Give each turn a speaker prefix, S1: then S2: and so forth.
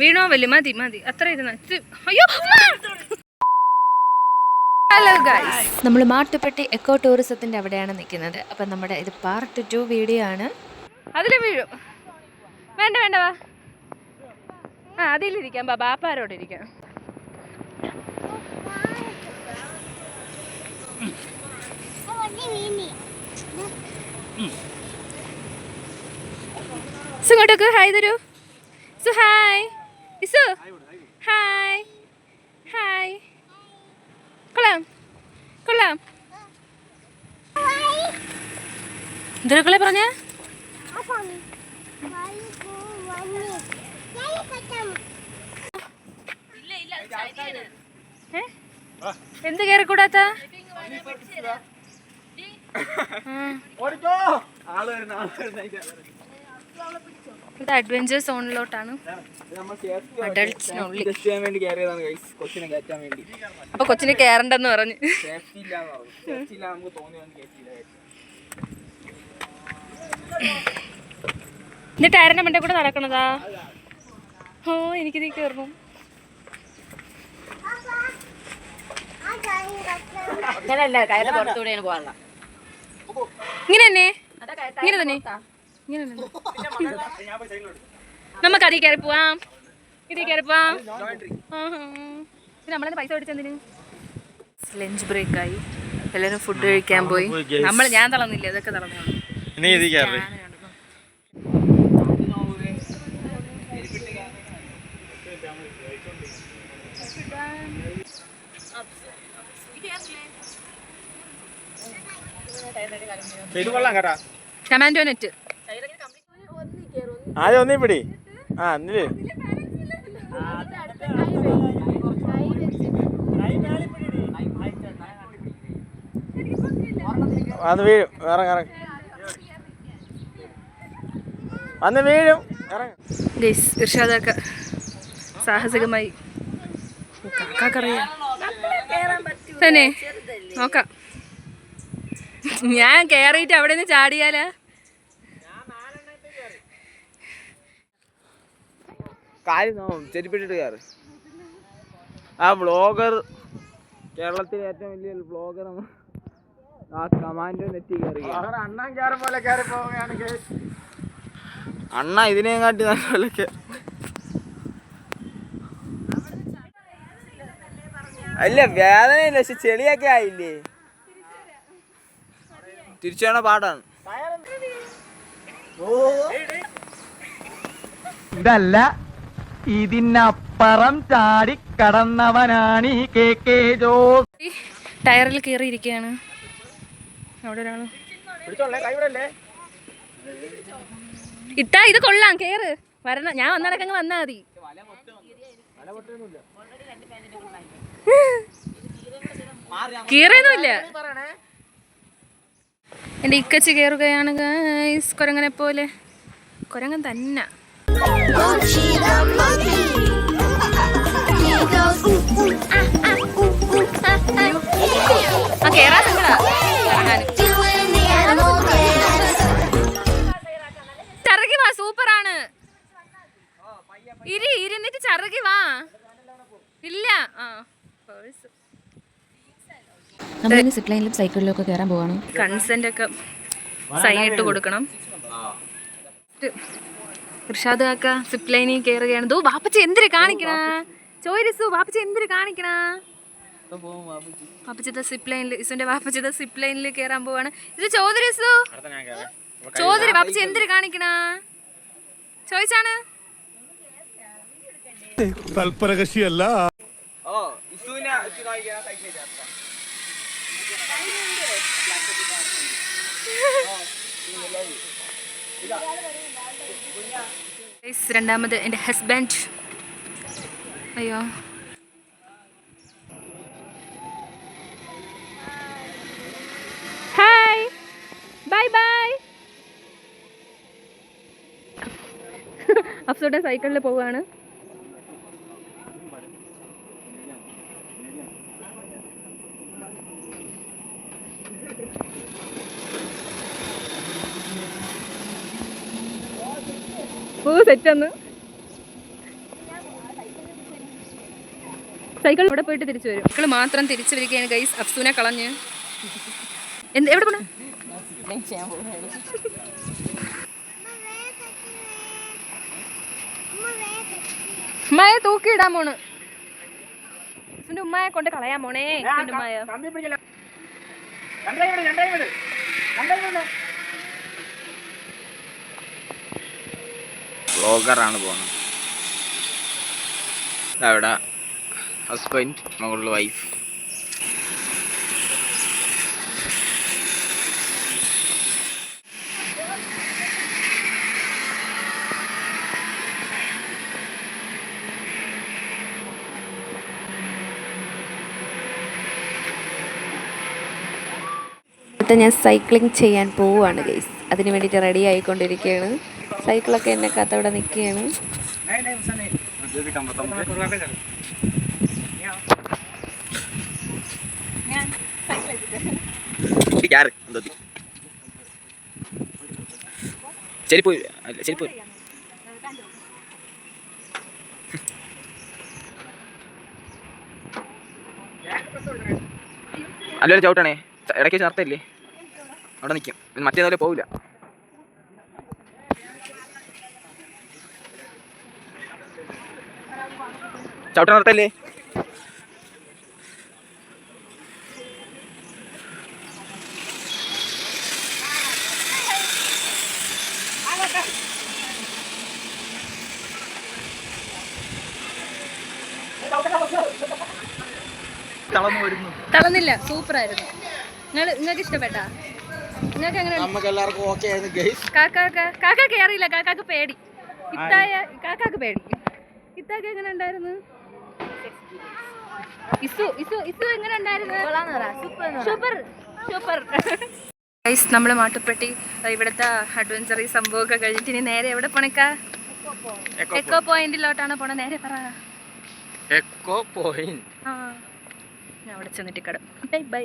S1: വീണോ വല്ല മതി മതി. അത്ര ഇരുന്ന അയ്യോ ഹലോ ഗൈസ്
S2: നമ്മൾ മാട്ടുപ്പെട്ടി എക്കോ ടൂറിസത്തിന്റെ അവിടെയാണ് നിൽക്കുന്നത്. അപ്പം നമ്മുടെ ഇത് പാർട്ട് ടു വീഡിയോ ആണ്.
S1: അതിൽ വീഴും. വേണ്ട വേണ്ട വാ. ആ അതിലിരിക്കാം ബാ ബാപ്പാരോട് ഇരിക്കാം. ഇസു ഇങ്ങോട്ടേക്ക് ഹായ് തരൂ. Isu hi Isu hi hi കൊള്ളാം. കൊള്ളാം. എന്തൊക്കെ പറഞ്ഞ? എന്ത് കയറിക്കൂടാത്ത
S3: ഓടിക്കോ. ആൾ വരുന്ന ആൾ വരുന്ന.
S1: ഇത് അഡ്വഞ്ചർ സോണിലോട്ടാണ് അഡൾട്ട്സിനുള്ളിൽ അപ്പൊ കൊച്ചിന് കയറണ്ടെന്ന് പറഞ്ഞു. ഇനി ടയറിന്റെ മണ്ടേ കൂടെ നടക്കണതാ? ഓ എനിക്കിത് കയറണം ഇങ്ങനെ തന്നെ ഇങ്ങനെ തന്നെ നമുക്ക് അതിൽ കയറി പോവാം. ഇതിൽ കയറി പോവാം. നമ്മളെ പൈസ മേടിച്ചെന്തിന് ലഞ്ച് ബ്രേക്ക് ആയി. എല്ലാവരും ഫുഡ് കഴിക്കാൻ പോയി. നമ്മൾ ഞാൻ തളർന്നില്ല? ഇതൊക്കെ തളർന്നു
S4: ഇത് ഇത്
S1: കമാൻഡോ നെറ്റ്
S4: ആദ്യം ഒന്നീ പിടി. ആ എന്നിൽ. അത് വീഴും. ഇറങ്ങ ഇറങ്ങ. അന്ന് വീഴും. ഇറങ്ങ.
S1: ഗൈസ് ഇർഷാദൊക്കെ സാഹസികമായി തന്നെ നോക്കാം. ഞാൻ കേറിയിട്ട് അവിടെ നിന്ന് ചാടിയാലാ.
S3: കാര്യം ചെരിപ്പിട്ടിട്ട് കയറി ആ ബ്ലോഗർ കേരളത്തിലെ ഏറ്റവും വലിയ ബ്ലോഗർ ആ കമാൻഡോ നെറ്റി കയറി അണ്ണൻ കയറി പോലെ കയറി പോവുകയാണെങ്കിൽ അണ്ണ ഇതിനെയും കാട്ടി നല്ല പോലെ കേ- അല്ല വേദനയില്ല പക്ഷെ ചെളിയൊക്കെ ആയില്ലേ? തിരിച്ചു വേണ പാടാണ്
S5: ഇതല്ല. ഇതിനപ്പുറം ചാടി കടന്നവനാണ് ഈ കെ കെ ജോസ്.
S1: ടയറിൽ കയറി ഇരിക്കുകയാണ് അവിടെ
S3: കൈവിടല്ലേ
S1: ഇത്താ ഇത് കൊള്ളാം കേറ്. വരണം ഞാൻ വന്നടക്കങ്ങ് വന്നാ മതി. കീറൊന്നുമില്ല എന്റെ ഇക്കച്ചി കയറുകയാണ് കൊരങ്ങനെ പോലെ കൊരങ്ങൻ തന്നെ. ചിറകി വാ സൂപ്പറാണ്. ഇരി ഇരുന്നിട്ട് ചിറകി വാ. ഇല്ല. ആ
S2: നമ്മളിന്ന് സിപ്പ് ലൈനിലും കയറാൻ പോവാണ്?
S1: കൺസെന്റ് ഒക്കെ സൈൻ ഇട്ട് കൊടുക്കണം. ഇർഷാദ് കാക്ക സിപ്പ് ലൈനിൽ കയറുകയാണ് ദോ ബാപ്പച്ചി എന്തിരി കാണിക്കണ? ചോരിസു ബാപ്പച്ചി എന്തിരി കാണിക്കണ? വാപ്പച്ചിത സിപ്പ് ലൈനിൽ ഇസുന്റെ വാപ്പച്ചിത സിപ്പ് ലൈനിൽ കയറാൻ പോവാണ്. ഇത് ചോദരിസു ചോദരി വാപ്പച്ചി എന്തിരി കാണിക്കണ? ചോദിച്ചാണ്.
S4: തൽപരകശിയല്ല.
S3: ഓ ഇസുവിനെ കാണിക്കാൻ
S1: രണ്ടാമത് എന്റെ ഹസ്ബൻഡ് അയ്യോ. ഹായ് ബൈ ബൈ അഫ്സോടെ സൈക്കിളിൽ പോവുകയാണ് ഓ സെറ്റന്ന് സൈക്കിൾ ഇവിടെ പോയിട്ട് തിരിച്ചു വരും. സൈക്കിൾ മാത്രം തിരിച്ചു വരികയാണ് ഗൈസ് അഫ്സൂനെ കളഞ്ഞ്. എന്ത് എവിടെ പോണ? ഉമ്മയെ തൂക്കിയിടാൻ പോണ്. അഫ്സുന്റെ ഉമ്മയെ കൊണ്ട് കളയാൻ പോണേ അഫ്സൂന്റെ ഉമ്മയെ.
S3: വ്ളോഗറാണ് പോകുന്നത് അവിടെ ഹസ്ബൻഡ് മകളുടെ വൈഫ്
S2: ഞാൻ സൈക്ലിംഗ് ചെയ്യാൻ പോവുകയാണ് ഗൈസ് അതിന് വേണ്ടിയിട്ട് റെഡി ആയിക്കൊണ്ടിരിക്കുകയാണ്. സൈക്കിളൊക്കെ എന്നെ നിൽക്കുകയാണ്
S3: ശരി പോയി. അല്ല ശരി പോയി. അല്ലൊരു ചവിട്ടണേ. ഇടയ്ക്ക് ചേർത്തല്ലേ അവിടെ നിൽക്കും. മറ്റേതുപോലെ പോവില്ല. ചവിട്ട നിർത്തല്ലേ
S1: തളന്നില്ല സൂപ്പർ ആയിരുന്നു നിങ്ങൾ നിങ്ങൾക്ക് ഇഷ്ടപ്പെട്ടാ? നിങ്ങൾക്ക് എങ്ങനെ?
S4: നമുക്ക് എല്ലാവർക്കും ഓക്കെ ആയിരുന്നു ഗൈസ്
S1: കാക്കാക്ക കാക്ക കേറിയില്ല കാക്കാക്ക് പേടി. ഇത്തായ കാക്കാക്ക് പേടി. ഇത്താക്ക് എങ്ങനെ ഉണ്ടായിരുന്നു? ഇസു ഇസു ഇസു എങ്ങനെ ഉണ്ടായിരുന്നു? Super super. ഗൈസ് നമ്മൾ മാട്ടുപ്പെട്ടി ഇവിടുത്തെ അഡ്വഞ്ചറി ഈ സംഭവമൊക്കെ കഴിഞ്ഞിട്ട് ഇനി നേരെ എവിടെ പോണേക്കാ എക്കോ പോയിന്റിലോട്ടാണ് പോണ. നേരെ പറ.
S3: എക്കോ പോയിന്റ്
S1: ആ ഞാൻ അവിടെ ചെന്നിട്ട് കടം ബൈ ബൈ